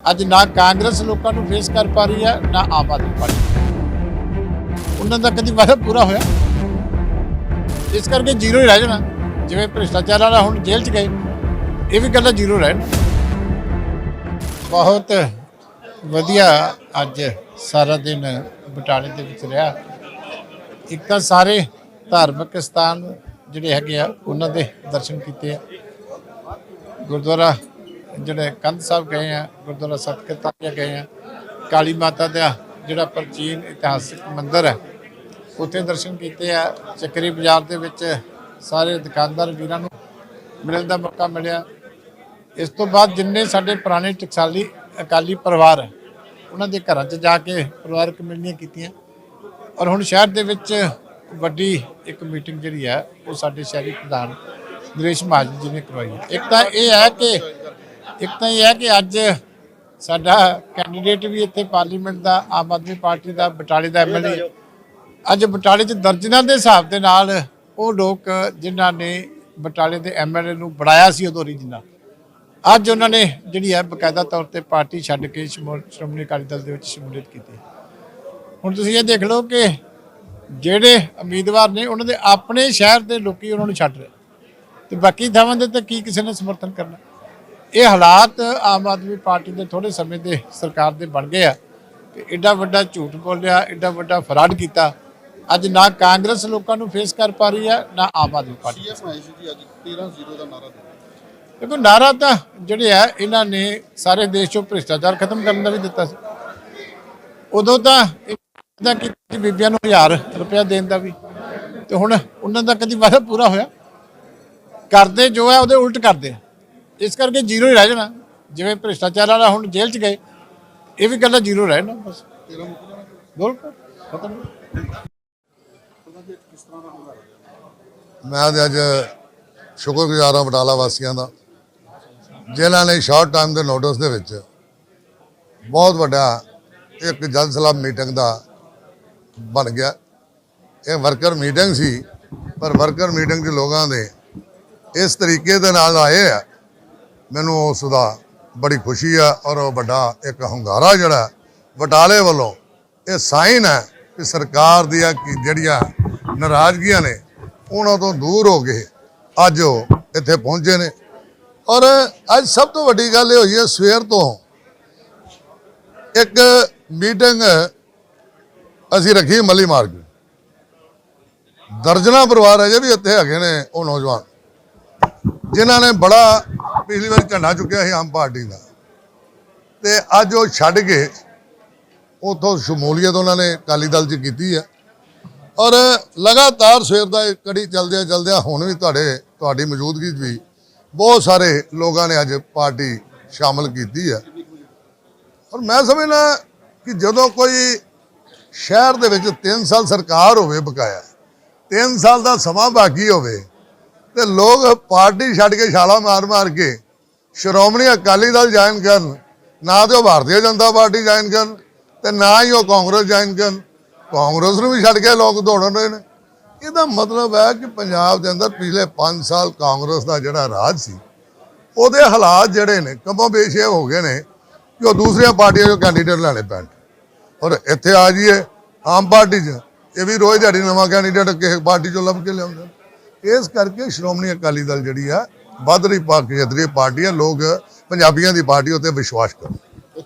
ਅੱਜ ਨਾ ਕਾਂਗਰਸ ਲੋਕਾਂ ਨੂੰ ਫੇਸ ਕਰ ਪਾ ਰਹੀ ਹੈ, ਨਾ ਆਮ ਆਦਮੀ ਪਾਰਟੀ ਉਹਨਾਂ ਦਾ ਕਦੀ ਵਾਅਦਾ ਪੂਰਾ ਹੋਇਆ? ਇਸ ਕਰਕੇ ਜ਼ੀਰੋ ਹੀ ਰਹਿ ਜਾਣਾ। ਜਿਵੇਂ ਭ੍ਰਿਸ਼ਟਾਚਾਰ ਵਾਲਾ ਹੁਣ ਜੇਲ੍ਹ 'ਚ ਗਏ, ਇਹ ਵੀ ਗੱਲਾਂ ਜ਼ੀਰੋ ਰਹਿਣ। ਬਹੁਤ ਵਧੀਆ ਅੱਜ ਸਾਰਾ ਦਿਨ ਬਟਾਲੇ ਦੇ ਵਿੱਚ ਰਿਹਾ। ਇੱਕ ਤਾਂ ਸਾਰੇ ਧਾਰਮਿਕ ਸਥਾਨ ਜਿਹੜੇ ਹੈਗੇ ਆ, ਉਹਨਾਂ ਦੇ ਦਰਸ਼ਨ ਕੀਤੇ ਆ। ਗੁਰਦੁਆਰਾ ਜਿਹੜੇ ਕੰਧ ਸਾਹਿਬ ਗਏ ਆ, ਗੁਰਦੁਆਰਾ ਸਤਕਰਤਾਰਿਆ ਗਏ ਆ, ਕਾਲੀ ਮਾਤਾ ਦਾ ਜਿਹੜਾ ਪ੍ਰਾਚੀਨ ਇਤਿਹਾਸਿਕ ਮੰਦਿਰ ਹੈ, ਉੱਥੇ ਦਰਸ਼ਨ ਕੀਤੇ ਆ, ਚੱਕਰੀ ਬਾਜ਼ਾਰ ਦੇ ਵਿੱਚ ਸਾਰੇ ਦੁਕਾਨਦਾਰ ਵੀਰਾਂ ਨੂੰ ਮਿਲਣ ਦਾ ਮੌਕਾ ਮਿਲਿਆ। ਇਸ ਤੋਂ ਬਾਅਦ ਜਿੰਨੇ ਸਾਡੇ ਪੁਰਾਣੇ ਟਕਸਾਲੀ ਅਕਾਲੀ ਪਰਿਵਾਰ ਉਹਨਾਂ ਦੇ ਘਰਾਂ 'ਚ ਜਾ ਕੇ ਪਰਿਵਾਰਕ ਮਿਲਣੀਆਂ ਕੀਤੀਆਂ। ਔਰ ਹੁਣ ਸ਼ਹਿਰ ਦੇ ਵਿੱਚ ਵੱਡੀ ਇੱਕ ਮੀਟਿੰਗ ਜਿਹੜੀ ਹੈ, ਉਹ ਸਾਡੇ ਸ਼ਹਿਰੀ ਪ੍ਰਧਾਨ ਨਰੇਸ਼ ਮਹਾਜਨ ਜੀ ਨੇ ਕਰਵਾਈ ਹੈ। ਇੱਕ ਤਾਂ ਇਹ ਹੈ ਕਿ ਇੱਕ ਤਾਂ ਇਹ ਹੈ ਕਿ ਅੱਜ ਸਾਡਾ ਕੈਂਡੀਡੇਟ ਵੀ ਇੱਥੇ ਪਾਰਲੀਮੈਂਟ ਦਾ, ਆਮ ਆਦਮੀ ਪਾਰਟੀ ਦਾ, ਬਟਾਲੇ ਦਾ ਐਮਐਲਏ ਅੱਜ ਬਟਾਲੇ 'ਚ ਦਰਜਨਾਂ ਦੇ ਹਿਸਾਬ ਦੇ ਨਾਲ ਉਹ ਲੋਕ ਜਿਨ੍ਹਾਂ ਨੇ ਬਟਾਲੇ ਦੇ ਐਮਐਲਏ ਨੂੰ ਬਣਾਇਆ ਸੀ ਉਦੋਂ ਰੀਜਨਲ ਅੱਜ ਉਹਨਾਂ ਨੇ ਜਿਹੜੀ ਹੈ ਬਕਾਇਦਾ ਤੌਰ ਤੇ ਪਾਰਟੀ ਛੱਡ ਕੇ ਸ਼ਮੂਲ- ਸ਼੍ਰੋਮਣੀ ਅਕਾਲੀ ਦਲ ਦੇ ਵਿੱਚ ਸ਼ਮੂਲੀਅਤ ਕੀਤੀ। ਹੁਣ ਤੁਸੀਂ ਇਹ ਦੇਖ ਲਓ ਕਿ ਜਿਹੜੇ ਉਮੀਦਵਾਰ ਨੇ ਉਹਨਾਂ ਦੇ ਆਪਣੇ ਸ਼ਹਿਰ ਦੇ ਲੋਕੀ ਉਹਨਾਂ ਨੂੰ ਛੱਡ ਰਹੇ। ਤੇ ਬਾਕੀ ਥਾਵਾਂ ਦੇ ਤੇ ਕੀ ਕਿਸੇ ਨੇ ਸਮਰਥਨ ਕਰਨਾ? ਇਹ ਹਾਲਾਤ ਆਮ ਆਦਮੀ ਪਾਰਟੀ ਦੇ ਥੋੜੇ ਸਮੇਂ ਦੇ ਸਰਕਾਰ ਦੇ ਬਣ ਗਏ ਆ ਕਿ ਐਡਾ ਵੱਡਾ ਝੂਠ ਬੋਲਿਆ ਐਡਾ ਵੱਡਾ ਫਰਾਡ ਕੀਤਾ। ਅੱਜ ਨਾ ਕਾਂਗਰਸ ਲੋਕਾਂ ਨੂੰ ਫੇਸ ਕਰ ਪਾ ਰਹੀ ਹੈ ਨਾ ਆਮ ਆਦਮੀ ਪਾਰਟੀ। ਸੀਐਮ ਆਏ ਸੀ ਜੀ ਅੱਜ 13-0 ਦਾ ਨਾਰਾ ਦਿੱਤਾ। ਦੇਖੋ ਨਾਰਾ ਤਾਂ ਜਿਹੜੇ ਆ ਇਹਨਾਂ ਨੇ ਸਾਰੇ ਦੇਸ਼ 'ਚੋਂ ਭ੍ਰਿਸ਼ਟਾਚਾਰ ਖਤਮ ਕਰਨ ਦਾ ਵੀ ਦਿੱਤਾ ਸੀ। ਉਦੋਂ ਤਾਂ ਇਹਦਾ ਕਿ ਬੀਬੀਆਂ ਨੂੰ 1000 ਰੁਪਇਆ ਦੇਣ ਦਾ ਵੀ। ਤੇ ਹੁਣ ਉਹਨਾਂ ਦਾ ਕਦੀ ਵਾਅਦਾ ਪੂਰਾ ਹੋਇਆ? ਕਰਦੇ ਜੋ ਹੈ ਉਹਦੇ ਉਲਟ ਕਰਦੇ ਆ। ਇਸ ਕਰਕੇ ਜ਼ੀਰੋ ਹੀ ਰਹਿ ਜਾਣਾ। ਜਿਵੇਂ ਭ੍ਰਿਸ਼ਟਾਚਾਰ ਵਾਲਾ ਹੁਣ ਜੇਲ੍ਹ 'ਚ ਗਏ, ਇਹ ਵੀ ਗੱਲਾਂ ਜ਼ੀਰੋ ਰਹਿਣਾ ਬਸ। 13 ਮੁੱਕ ਜਾਣਾ ਬਿਲਕੁਲ, ਖਤਮ। ਮੈਂ ਤੇ ਅੱਜ ਸ਼ੁਕਰਗੁਜ਼ਾਰ ਹਾਂ ਬਟਾਲਾ ਵਾਸੀਆਂ ਦਾ। ਜਿਨ੍ਹਾਂ ਨੇ ਸ਼ਾਰਟ ਟਾਈਮ ਦੇ ਨੋਟਿਸ ਦੇ ਵਿੱਚ ਬਹੁਤ ਵੱਡਾ ਇੱਕ ਜਲ ਸਲਾਹ ਮੀਟਿੰਗ ਦਾ ਬਣ ਗਿਆ। ਇਹ ਵਰਕਰ ਮੀਟਿੰਗ ਸੀ, ਪਰ ਵਰਕਰ ਮੀਟਿੰਗ 'ਚ ਲੋਕਾਂ ਦੇ ਇਸ ਤਰੀਕੇ ਦੇ ਨਾਲ ਆਏ ਆ ਮੈਨੂੰ ਉਸ ਦਾ ਬੜੀ ਖੁਸ਼ੀ ਆ ਔਰ ਉਹ ਵੱਡਾ ਇੱਕ ਹੰਗਾਰਾ ਜਿਹੜਾ ਬਟਾਲੇ ਵੱਲੋਂ ਇਹ ਸਾਈਨ ਹੈ ਕਿ ਸਰਕਾਰ ਦੀਆਂ ਕੀ ਜਿਹੜੀਆਂ ਨਾਰਾਜ਼ਗੀਆਂ ਨੇ ਉਹਨਾਂ ਤੋਂ ਦੂਰ ਹੋ ਗਏ ਅੱਜ ਉਹ ਇੱਥੇ ਪਹੁੰਚੇ ਨੇ। ਔਰ ਅੱਜ ਸਭ ਤੋਂ ਵੱਡੀ ਗੱਲ ਇਹ ਹੋਈ ਹੈ, ਸਵੇਰ ਤੋਂ ਇੱਕ ਮੀਟਿੰਗ ਅਸੀਂ ਰੱਖੀ ਮੱਲੀ ਮਾਰਕੀਟ ਦਰਜਨਾ ਪਰਿਵਾਰ ਅਜੇ ਵੀ ਇੱਥੇ ਹੈਗੇ ਨੇ ਉਹ ਨੌਜਵਾਨ, ਜਿਨ੍ਹਾਂ ਨੇ ਬੜਾ ਪਿਛਲੀ ਵਾਰ ਝੰਡਾ ਚੁੱਕਿਆ ਸੀ ਆਮ ਪਾਰਟੀ ਦਾ। ਤੇ ਅੱਜ ਉਹ ਛੱਡ ਕੇ ਉਥੋਂ ਸ਼ਮੂਲੀਅਤ ਉਹਨਾਂ ਨੇ ਅਕਾਲੀ ਦਲ 'ਚ ਕੀਤੀ ਹੈ ਔਰ ਲਗਾਤਾਰ ਸਵੇਰ ਦਾ ਇਹ ਕੜੀ ਚੱਲਦਿਆਂ ਚੱਲਦਿਆਂ ਹੁਣ ਵੀ ਤੁਹਾਡੇ, ਤੁਹਾਡੀ ਮੌਜੂਦਗੀ 'ਚ ਵੀ ਬਹੁਤ ਸਾਰੇ ਲੋਕਾਂ ਨੇ ਅੱਜ ਪਾਰਟੀ ਸ਼ਾਮਲ ਕੀਤੀ ਹੈ ਔਰ ਮੈਂ ਸਮਝਣਾ ਕਿ ਜਦੋਂ ਕੋਈ ਸ਼ਹਿਰ ਦੇ ਵਿੱਚ 3 ਸਾਲ ਸਰਕਾਰ ਹੋਵੇ ਬਕਾਇਆ 3 ਸਾਲ ਦਾ ਸਮਾਂ ਬਾਕੀ ਹੋਵੇ ਤੇ ਲੋਕ ਪਾਰਟੀ ਛੱਡ ਕੇ ਛਾਲਾ ਮਾਰ ਮਾਰ ਕੇ ਸ਼੍ਰੋਮਣੀ ਅਕਾਲੀ ਦਲ ਜੁਆਇਨ ਕਰਨ, ਨਾ ਤੇ ਉਹ ਭਾਰਤੀ ਜਨਤਾ ਪਾਰਟੀ ਜੁਆਇਨ ਕਰਨ ਤੇ ਨਾ ਹੀ ਉਹ ਕਾਂਗਰਸ ਜੁਆਇਨ ਕਰਨ। ਕਾਂਗਰਸ ਨੂੰ ਵੀ ਛੱਡ ਕੇ ਲੋਕ ਦੌੜਨ ਰਹੇ ਨੇ। ਇਹਦਾ ਮਤਲਬ ਹੈ ਕਿ ਪੰਜਾਬ ਦੇ ਅੰਦਰ ਪਿਛਲੇ 5 ਸਾਲ ਕਾਂਗਰਸ ਦਾ ਜਿਹੜਾ ਰਾਜ ਸੀ, ਉਹਦੇ ਹਾਲਾਤ ਜਿਹੜੇ ਨੇ ਕਮੋ ਬੇਸ਼ੇ ਹੋ ਗਏ ਨੇ ਕਿ ਉਹ ਦੂਸਰੀਆਂ ਪਾਰਟੀਆਂ ਚੋਂ ਕੈਂਡੀਡੇਟ ਲੈਣੇ ਪੈਣ। ਔਰ ਇੱਥੇ ਆ ਜਾਈਏ, ਆਮ ਪਾਰਟੀ 'ਚ, ਇਹ ਵੀ ਰੋਜ਼ ਦਿਹਾੜੀ ਨਵਾਂ ਕੈਂਡੀਡੇਟ ਕਿਸੇ ਪਾਰਟੀ ਚੋਂ ਲੱਭ ਕੇ ਲਿਆਉਂਦੇ। ਨੇ। ਇਸ ਕਰਕੇ ਸ਼੍ਰੋਮਣੀ ਅਕਾਲੀ ਦਲ ਜਿਹੜੀ ਆ ਵੱਧ ਰਹੀ ਪਾਰਟੀ ਪਾਰਟੀ ਆ ਲੋਕ ਪੰਜਾਬੀਆਂ ਦੀ ਪਾਰਟੀ ਉੱਤੇ ਵਿਸ਼ਵਾਸ ਕਰੋ